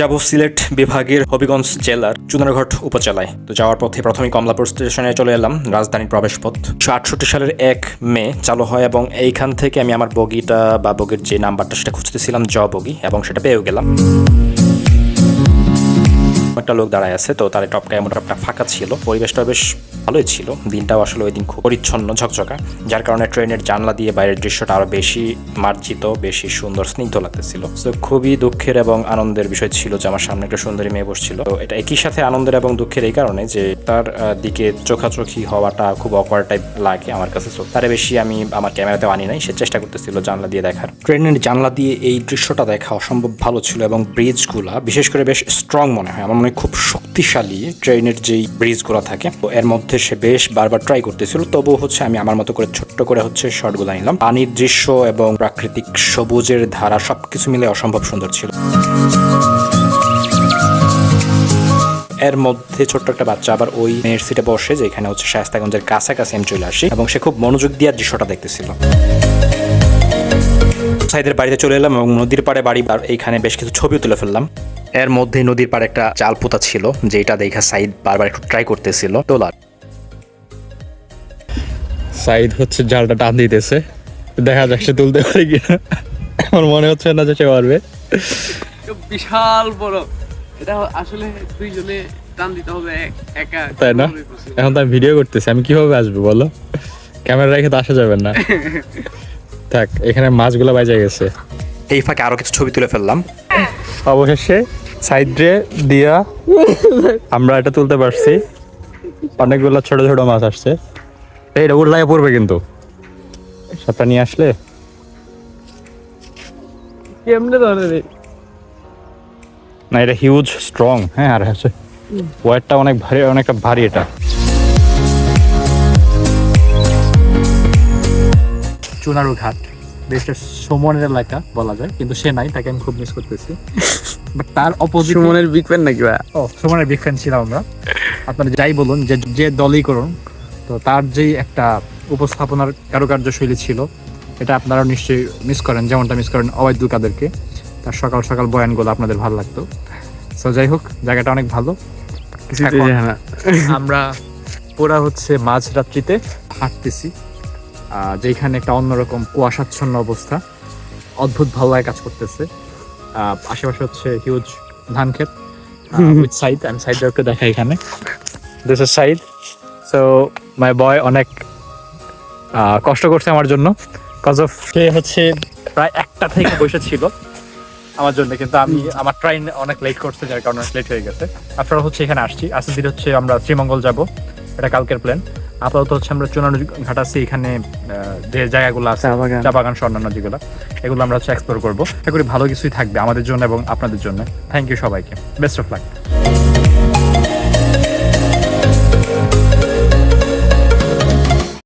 যাব সিলেট বিভাগের হবিগঞ্জ জেলার চুনারঘট উপজেলায়। তো যাওয়ার পথে প্রথমে কমলাপুর স্টেশনে চলে এলাম, রাজধানীর প্রবেশপথ। আটষট্টি সালের এক মে চালু হয় এবং এইখান থেকে আমি আমার বগিটা বা বগির যে নাম্বারটা সেটা খুঁজতেছিলাম, জ বগি, এবং সেটা পেয়েও গেলাম। একটা লোক দাঁড়ায় আছে, তো তার টপকায় মোটামুটি ফাঁকা ছিল। পরিবেশটা বেশ ভালোই ছিল। দিনটাও আসলে ওই দিন খুব পরিচ্ছন্ন, ঝকঝকা। যার কারণে ট্রেনের জানলা দিয়ে বাইরের দৃশ্যটা আরও বেশি মার্জিত, বেশি সুন্দর, স্নিগ্ধ লাগতেছিল। তো খুবই দুঃখের এবং আনন্দের বিষয় ছিল যে আমার সামনে একটা সুন্দরী মেয়ে বসছিল। তো এটা একই সাথে আনন্দের এবং দুঃখের এই কারণে যে তার দিকে চোখাচোখি হওয়াটা খুব অকওয়ার্ড টাইপ লাগে আমার কাছে। তো তারে বেশি আমি আমার ক্যামেরাতেও আনি নাই, সে চেষ্টা করতেছিল জানলা দিয়ে দেখার। ট্রেনের জানলা দিয়ে এই দৃশ্যটা দেখা অসম্ভব ভালো ছিল এবং ব্রিজগুলা বিশেষ করে বেশ স্ট্রং মনে হয়। আমার মনে খুব শক্তিশালী ট্রেনের যেই ব্রিজগুলো থাকে, তো এর মধ্যে সে বেশ বারবার ট্রাই করতেছিল। তবুও হচ্ছে আমি আমার মতো করে ছোট্ট করে হচ্ছে শর্টগুলো নিলাম পানির দৃশ্য এবং প্রাকৃতিক সবুজের ধারা সবকিছু মিলে অসম্ভব সুন্দর ছিল। এর মধ্যে ছোট্ট একটা বাচ্চা আবার ওই মেয়ের সিটে বসে, যেখানে হচ্ছে শায়স্তাগঞ্জের কাছাকাছি আমি চলে আসি এবং সে খুব মনোযোগ দিয়ে দৃশ্যটা দেখতেছিল। সাইদের বাড়িতে চলে এলাম এবং নদীর পাড়ে বাড়ি এইখানে বেশ কিছু ছবিও তুলে ফেললাম। এর মধ্যে নদীর পাড়ে একটা জাল পোতা ছিল যেটা দেখা সাইদ বারবার একটু ট্রাই করতেছিল। তোলার। সাইদ হচ্ছে জালটা টান দিতেছে। দেখা যাক সে তুলতে পারে কিনা। আমার মনে হচ্ছে না যে সে পারবে। বিশাল বড়। এটা আসলে দুইজনে টান দিতে হবে একা। তাই না? এখন তো আমি ভিডিও করতেছি আমি কীভাবে আসব বলো? ক্যামেরা রেখে তো আসা যাবে না। থাক এখানে মাছগুলো বাইজে গেছে। এই ফাঁকে আরও কিছু ছবি তুলে ফেললাম। অবশেষে সাইডে দিয়া আমরা এটা তুলতে পারছি। অনেকগুলো ছোট ছোট মাছ আসছে। এইটা উড়লাই পড়বে কিন্তু। সবটা নিয়ে আসলে? কেমনে ধরে রে? না এটা হিউজ স্ট্রং হ্যাঁ আর হচ্ছে ওয়েটটা অনেক ভারী অনেকটা ভারী এটা। চুনারু ঘাট দেশটা সুমনের এলাকা বলা যায় কিন্তু সে নাই তাকে আমি খুব মিস করতেছি। বাট তার অপোজিট সুমনের বিগ ফ্যান নাকি ভাই? ও সুমনের বিগ ফ্যান ছিলাম আমরা। আপনারা যাই বলুন যে যে দলই করুন তো তার যেই একটা উপস্থাপনার কারুকার্য শৈলী ছিল এটা আপনারা নিশ্চয়ই মিস করেন যেমনটা মিস করেন অবৈধ কাদেরকে তার সকাল সকাল বয়ানগুলো আপনাদের ভালো লাগতো। সো যাই হোক জায়গাটা অনেক ভালো। আমরা পুরা হচ্ছে মাঝ রাত্রিতে হাঁটতেছি যেখানে একটা অন্যরকম কুয়াশাচ্ছন্ন অবস্থা। অদ্ভুত ভালো লাগে কাজ করতেছে। আশেপাশে হচ্ছে হিউজ ধান ক্ষেত উইথ সাইড আমি সাইডটা একটু দেখাই এখানে। This is side so my boy অনেক কষ্ট করছে আমার জন্য কজ অফ সে হচ্ছে প্রায় একটা থেকে বসে ছিল আমার জন্য কিন্তু আমি আমার ট্রেন অনেক লেট করছে যার কারণে লেট হয়ে গেছে। আপনারা হচ্ছে এখানে আসছি। আজকের দিন হচ্ছে আমরা শ্রীমঙ্গল যাব। এটা কালকের প্ল্যান আপাতত হচ্ছে আমরা চুনানো ঘাট আছে এখানে যে জায়গাগুলো আছে চা বাগান। স্বর্ণ যেগুলো এগুলো আমরা হচ্ছে এক্সপ্লোর করব। এগুলি করি ভালো কিছুই থাকবে আমাদের জন্য এবং আপনাদের জন্য। থ্যাংক ইউ সবাইকে। Best of luck